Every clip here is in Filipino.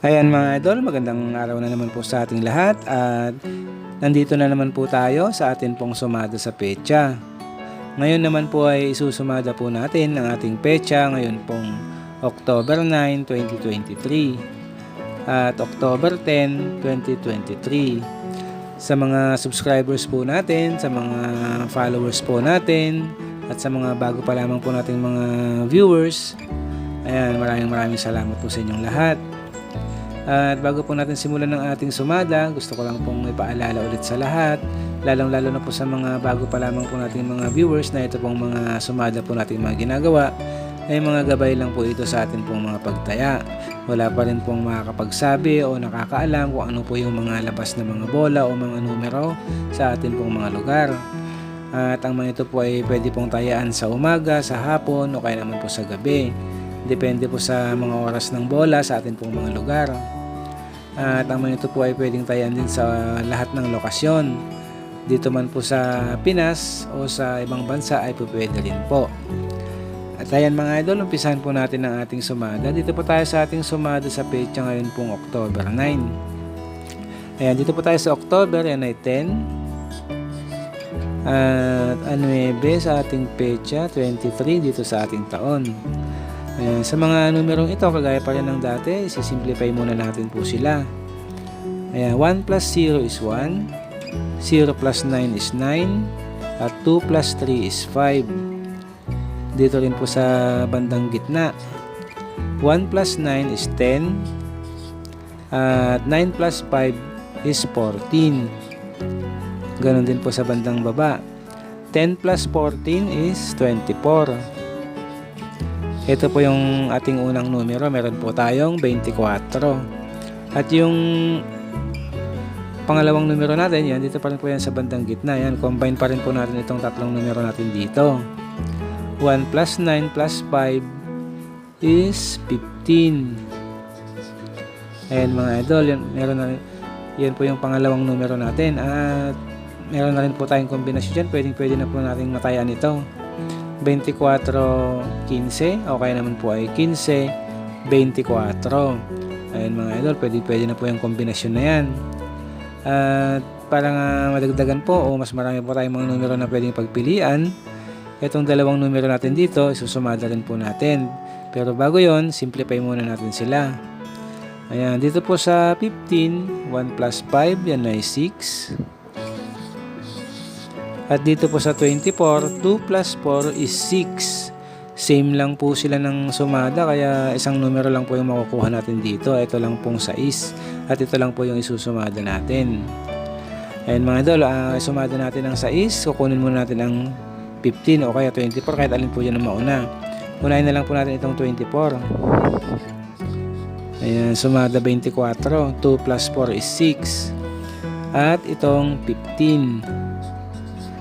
Ayan mga idol, magandang araw na naman po sa ating lahat at nandito na naman po tayo sa atin pong sumada sa pecha. Ngayon naman po ay isusumada po natin ang ating pecha ngayon pong October 9, 2023 at October 10, 2023. Sa mga subscribers po natin, sa mga followers po natin at sa mga bago pa lamang po nating mga viewers, ayan maraming maraming salamat po sa inyong lahat. At bago po natin simulan ng ating sumada, gusto ko lang pong ipaalala ulit sa lahat, lalong-lalo na po sa mga bago pa lamang po nating mga viewers na ito pong mga sumada po nating mga ginagawa, ay mga gabay lang po ito sa atin pong mga pagtaya. Wala pa rin pong makakapagsabi o nakakaalam kung ano po yung mga labas na mga bola o mga numero sa atin pong mga lugar. At ang mga ito po ay pwede pong tayaan sa umaga, sa hapon o kaya naman po sa gabi. Depende po sa mga oras ng bola sa atin pong mga lugar. At ang mga ito po ay pwedeng tayan din sa lahat ng lokasyon. Dito man po sa Pinas o sa ibang bansa ay po pwede rin po. At ayan mga idol, umpisahan po natin ang ating sumada. Dito po tayo sa ating sumada sa pecha ngayon pong October 9. Ayan, dito po tayo sa October, yan ay 10. At 9 sa ating pecha, 23 dito sa ating taon. Ayan, sa mga numerong ito, kagaya pa rin ng dati, isisimplify muna natin po sila. Ayan, 1 plus 0 is 1, 0 plus 9 is 9, at 2 plus 3 is 5. Dito rin po sa bandang gitna, 1 plus 9 is 10, at 9 plus 5 is 14. Ganon din po sa bandang baba. 10 plus 14 is 24. Ito po yung ating unang numero. Meron po tayong 24. At yung pangalawang numero natin, yan, dito pa rin po yan sa bandang gitna. Yan, combine pa rin po natin itong tatlong numero natin dito. 1 plus 9 plus 5 is 15. Ayan mga idol, yan, meron na, yan po yung pangalawang numero natin. At meron na rin po tayong kombinasyon dyan. Pwedeng pwede na po natin matayan ito. 24, 15. O kaya naman po ay 15, 24. Ayan mga idol, pwede, pwede na po yung kombinasyon na yan. At para nga madagdagan po o mas marami po tayong mga numero na pwedeng pagpilian, itong dalawang numero natin dito, isusumada rin po natin. Pero bago yon simplify muna natin sila. Ayan, dito po sa 15, 1 plus 5, yan ay 6. At dito po sa 24, 2 plus 4 is 6. Same lang po sila ng sumada kaya isang numero lang po yung makukuha natin dito. Ito lang pong 6 at ito lang po yung isusumada natin. Ayan mga idol, uh, sumada natin ang 6. Kukunin muna natin ang 15 o kaya 24 kahit alin po yan ang mauna. Unahin na lang po natin itong 24. Ayan, sumada 24. 2 plus 4 is 6. At itong 15.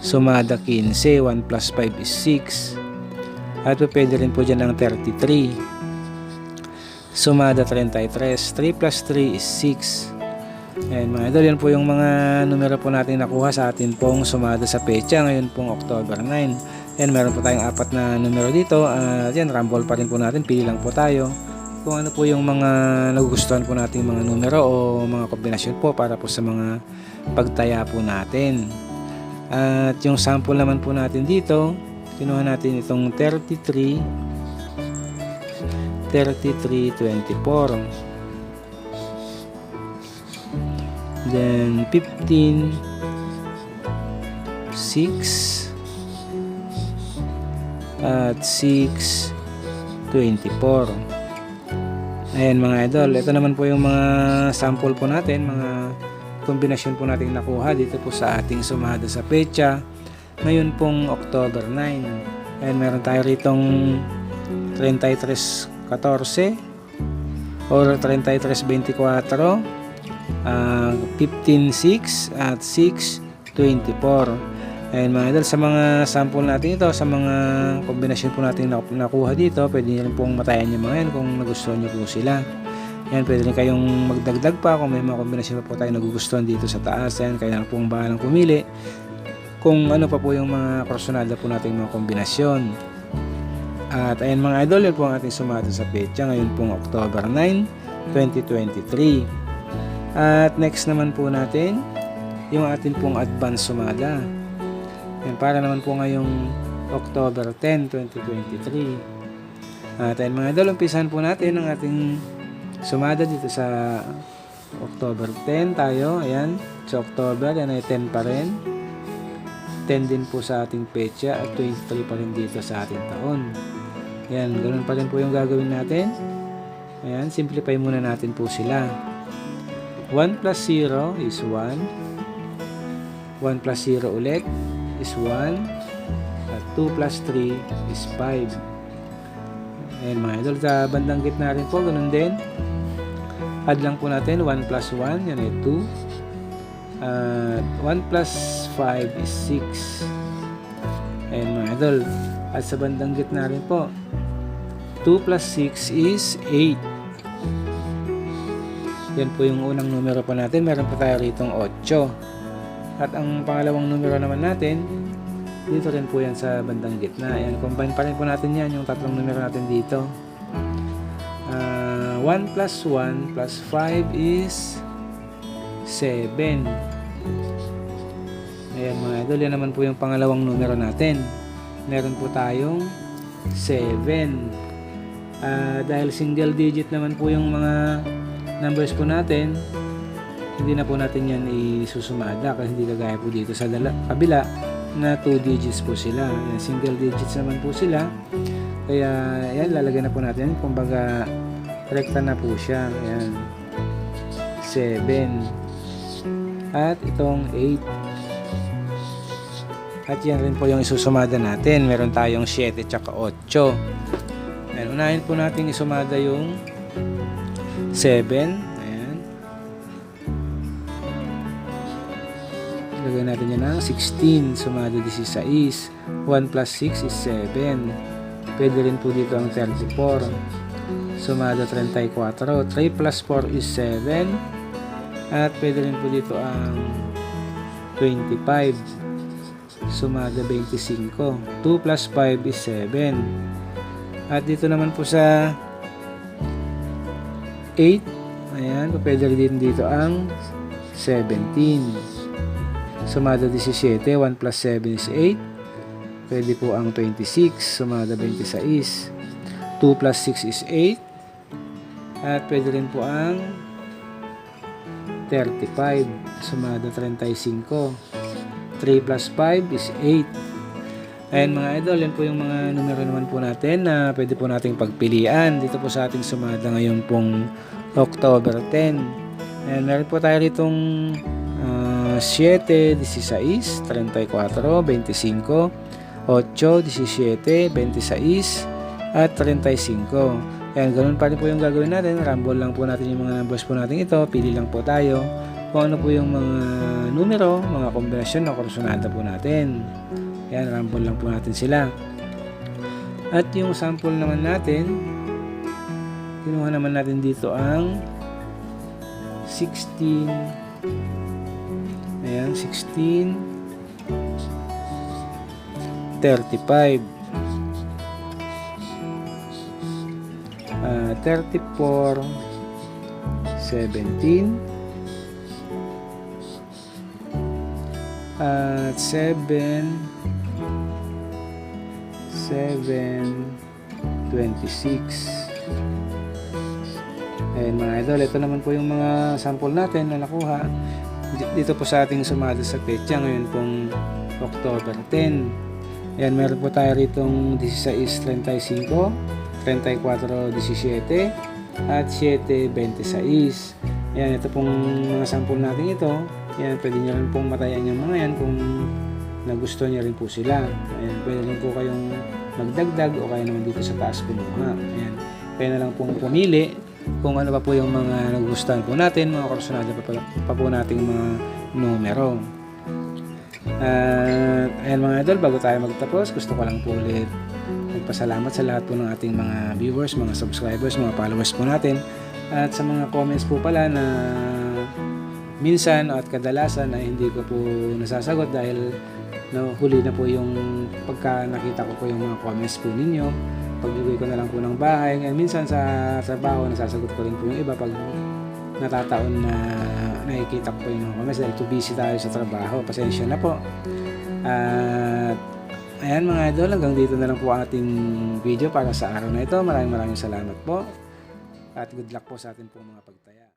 Sumada 15, 1 plus 5 is 6. At pwede rin po dyan ang 33. Sumada 33, 3 plus 3 is 6. Ayan mga idol, yan po yung mga numero po natin nakuha sa atin pong sumada sa pecha ngayon pong October 9. Ayan, meron po tayong apat na numero dito. At yan, rumble pa rin po natin, pili lang po tayo kung ano po yung mga nagugustuhan po nating mga numero o mga kombinasyon po para po sa mga pagtaya po natin. At yung sample naman po natin dito, kinuha natin itong 33 3324 then 15 6 at 6 24 ayan mga idol ito naman po yung mga sample po natin mga kombinasyon po natin nakuha dito po sa ating sumada sa pecha ngayon pong October 9 and meron tayo ritong 33.14 or 33.24 uh, 15.6 at 6.24 Ayan mga idol, sa mga sample natin ito, sa mga kombinasyon po natin nakuha dito, pwede nyo rin pong matayan yung mga yan kung nagustuhan nyo po sila. Yan, pwede rin kayong magdagdag pa kung may mga kombinasyon pa po tayo nagugustuhan dito sa taas. Yan, kaya na pong bahalang pumili kung ano pa po yung mga personalda po nating mga kombinasyon. At ayan mga idol, yun po ang ating sumata sa petsa ngayon pong October 9, 2023. At next naman po natin, yung atin pong advance sumada. Yan, para naman po ngayong October 10, 2023. At ayun mga idol, umpisahan po natin ang ating sumada dito sa October 10 tayo. Ayan, sa October, yan ay 10 pa rin. 10 din po sa ating petsa at 23 pa rin dito sa ating taon. Yan, ganun pa rin po yung gagawin natin. Ayan, simplify muna natin po sila. 1 plus 0 is 1. 1 plus 0 ulit is 1. At 2 plus 3 is 5. Ayan mga idol, sa bandang gitna rin po, ganun din. Add lang po natin 1 plus 1, yan ay 2. At 1 plus 5 is 6. Ayan mga idol. At sa bandang gitna rin po, 2 plus 6 is 8. Yan po yung unang numero po natin. Meron pa tayo ritong 8. At ang pangalawang numero naman natin, dito rin po yan sa bandang gitna. Ayan, combine pa rin po natin yan, yung tatlong numero natin dito. Ah, 1 plus 1 plus 5 is 7. Ayan mga idol, yan naman po yung pangalawang numero natin. Meron po tayong 7. Ah, dahil single digit naman po yung mga numbers po natin, hindi na po natin yan isusumada kasi hindi kagaya po dito sa dala, kabila na 2 digits po sila. Single digits naman po sila. Kaya yan, lalagyan na po natin. Kumbaga, rekta na po siya. Ayan. 7. At itong 8. At yan rin po yung isusumada natin. Meron tayong 7 tsaka 8. Ayan, unahin po natin isumada yung 7. Ayan. Lagyan natin yan ng 16. Sumada 16. 1 plus 6 is 7. Pwede rin po dito ang 34. Sumada 34. 3 plus 4 is 7. At pwede rin po dito ang 25. Sumada 25. 2 plus 5 is 7. At dito naman po sa 8. Ayan, pwede rin dito ang 17. Sumada 17, 1 plus 7 is 8. Pwede po ang 26, sumada 26. 2 plus 6 is 8. At pwede rin po ang 35, sumada 35. 3 plus 5 is 8. Ayan mga idol, yan po yung mga numero naman po natin na pwede po nating pagpilian dito po sa ating sumada ngayon pong October 10. Ayan, meron po tayo ritong ah, 7, 16, 34, 25, 8, 17, 26, at 35. Ayan, ganun pa rin po yung gagawin natin. Rumble lang po natin yung mga numbers po natin ito. Pili lang po tayo kung ano po yung mga numero, mga kombinasyon na kursunada po natin. Ayan, rumble lang po natin sila. At yung sample naman natin, kinuha naman natin dito ang 16 Ayan, 16 35 34 17 at 7 7 26 Ayan mga idol, ito naman po yung mga sample natin na nakuha. Di- dito po sa ating sumada sa petsa ngayon pong October 10. Ayan, meron po tayo ritong 16.35, 34.17 at 7.26. Ayan, ito pong mga sample natin ito. Ayan, pwede nyo rin pong matayan yung mga yan kung nagustuhan nyo rin po sila. Ayan, pwede rin po kayong magdagdag o kaya naman dito sa taas kumuha. Ayan, kaya na lang pong pumili kung ano pa po yung mga nagustuhan po natin, mga kursunada pa, pa, po nating mga numero. At ayan mga idol, bago tayo magtapos, gusto ko lang po ulit magpasalamat sa lahat po ng ating mga viewers, mga subscribers, mga followers po natin. At sa mga comments po pala na minsan at kadalasan ay hindi ko po nasasagot dahil no, huli na po yung pagka nakita ko po yung mga comments po ninyo paglugay ko na lang po ng bahay. Ngayon, minsan sa trabaho, nasasagot ko rin po yung iba pag natataon na nakikita ko po yung mga comments dahil too busy tayo sa trabaho. Pasensya na po. At ayan mga idol, hanggang dito na lang po ang ating video para sa araw na ito. Maraming maraming salamat po. At good luck po sa ating pong mga pagtaya.